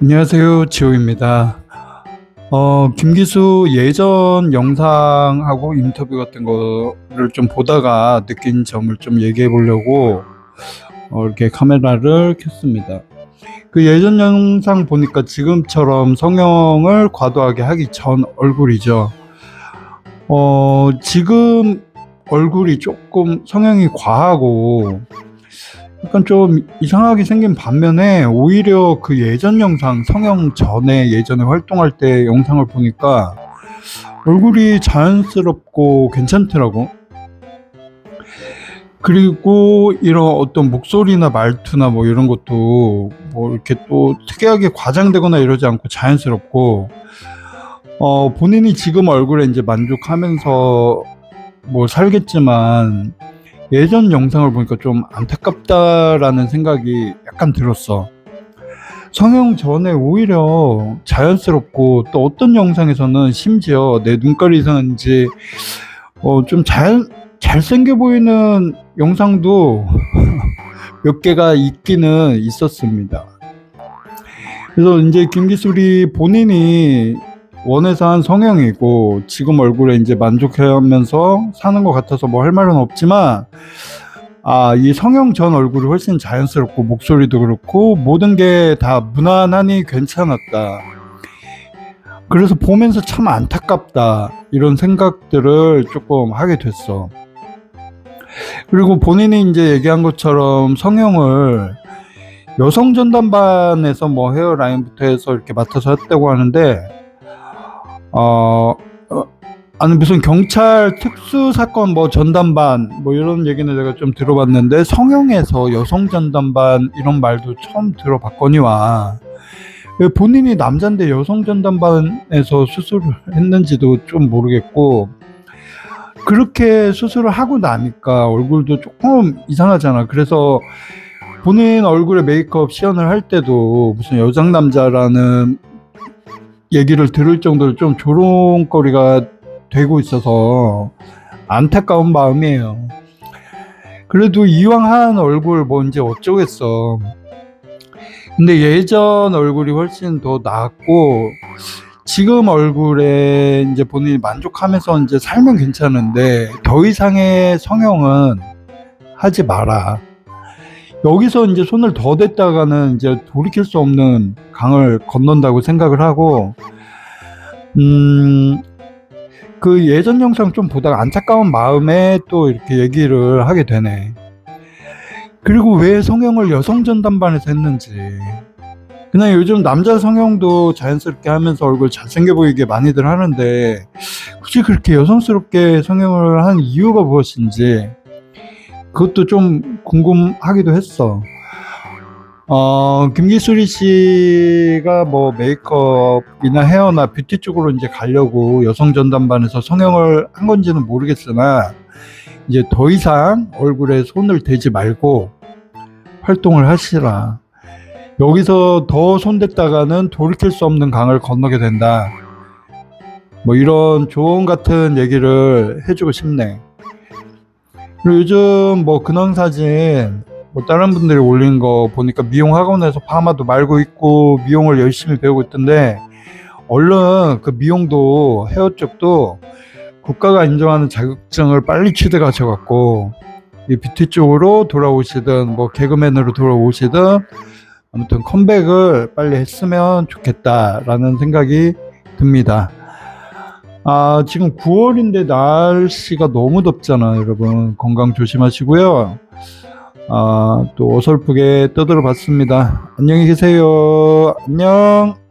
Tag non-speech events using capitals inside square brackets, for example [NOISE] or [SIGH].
안녕하세요. 지호입니다. 어, 김기수 예전 영상하고 인터뷰 같은 거를 좀 보다가 느낀 점을 좀 얘기해 보려고 어, 이렇게 카메라를 켰습니다. 그 예전 영상 보니까 지금처럼 성형을 과도하게 하기 전 얼굴이죠. 어, 지금 얼굴이 조금 성형이 과하고 약간 좀 이상하게 생긴 반면에 오히려 그 예전 영상 성형 전에 예전에 활동할 때 영상을 보니까 얼굴이 자연스럽고 괜찮더라고. 그리고 이런 어떤 목소리나 말투나 뭐 이런 것도 뭐 이렇게 또 특이하게 과장되거나 이러지 않고 자연스럽고 어 본인이 지금 얼굴에 이제 만족하면서 뭐 살겠지만 예전 영상을 보니까 좀 안타깝다라는 생각이 약간 들었어. 성형 전에 오히려 자연스럽고 또 어떤 영상에서는 심지어 내 눈깔이 이상한지 어, 좀 잘, 잘생겨 보이는 영상도 [LAUGHS] 몇 개가 있기는 있었습니다. 그래서 이제 김기술이 본인이 원해서 한 성형이고 지금 얼굴에 이제 만족해하면서 사는 것 같아서 뭐 할 말은 없지만 아 이 성형 전 얼굴이 훨씬 자연스럽고 목소리도 그렇고 모든 게 다 무난하니 괜찮았다. 그래서 보면서 참 안타깝다 이런 생각들을 조금 하게 됐어. 그리고 본인이 이제 얘기한 것처럼 성형을 여성 전담반에서 뭐 헤어라인부터 해서 이렇게 맡아서 했다고 하는데 어, 어, 아니 무슨 경찰 특수 사건 뭐 전담반 뭐 이런 얘기는 내가 좀 들어봤는데 성형에서 여성 전담반 이런 말도 처음 들어봤거니와 왜 본인이 남잔데 여성 전담반에서 수술을 했는지도 좀 모르겠고 그렇게 수술을 하고 나니까 얼굴도 조금 이상하잖아. 그래서 본인 얼굴에 메이크업 시연을 할 때도 무슨 여장 남자라는 얘기를 들을 정도로 좀 조롱거리가 되고 있어서 안타까운 마음이에요. 그래도 이왕 한 얼굴 뭔지 어쩌겠어. 근데 예전 얼굴이 훨씬 더 나았고 지금 얼굴에 이제 본인이 만족하면서 이제 살면 괜찮은데 더 이상의 성형은 하지 마라. 여기서 이제 손을 더 댔다가는 이제 돌이킬 수 없는 강을 건넌다고 생각을 하고, 음, 그 예전 영상 좀 보다가 안타까운 마음에 또 이렇게 얘기를 하게 되네. 그리고 왜 성형을 여성 전담반에서 했는지. 그냥 요즘 남자 성형도 자연스럽게 하면서 얼굴 잘생겨 보이게 많이들 하는데, 굳이 그렇게 여성스럽게 성형을 한 이유가 무엇인지, 그것도 좀 궁금하기도 했어. 어, 김기수리 씨가 뭐 메이크업이나 헤어나 뷰티 쪽으로 이제 가려고 여성 전담반에서 성형을 한 건지는 모르겠으나 이제 더 이상 얼굴에 손을 대지 말고 활동을 하시라. 여기서 더 손댔다가는 돌이킬 수 없는 강을 건너게 된다. 뭐 이런 조언 같은 얘기를 해주고 싶네. 요즘 뭐 근황 사진 뭐 다른 분들이 올린 거 보니까 미용 학원에서 파마도 말고 있고 미용을 열심히 배우고 있던데 얼른 그 미용도 헤어 쪽도 국가가 인정하는 자격증을 빨리 취득 하셔갖고 이 뷰티 쪽으로 돌아오시든 뭐 개그맨으로 돌아오시든 아무튼 컴백을 빨리 했으면 좋겠다라는 생각이 듭니다. 아, 지금 9월인데 날씨가 너무 덥잖아, 여러분. 건강 조심하시고요. 아, 또 어설프게 떠들어 봤습니다. 안녕히 계세요. 안녕.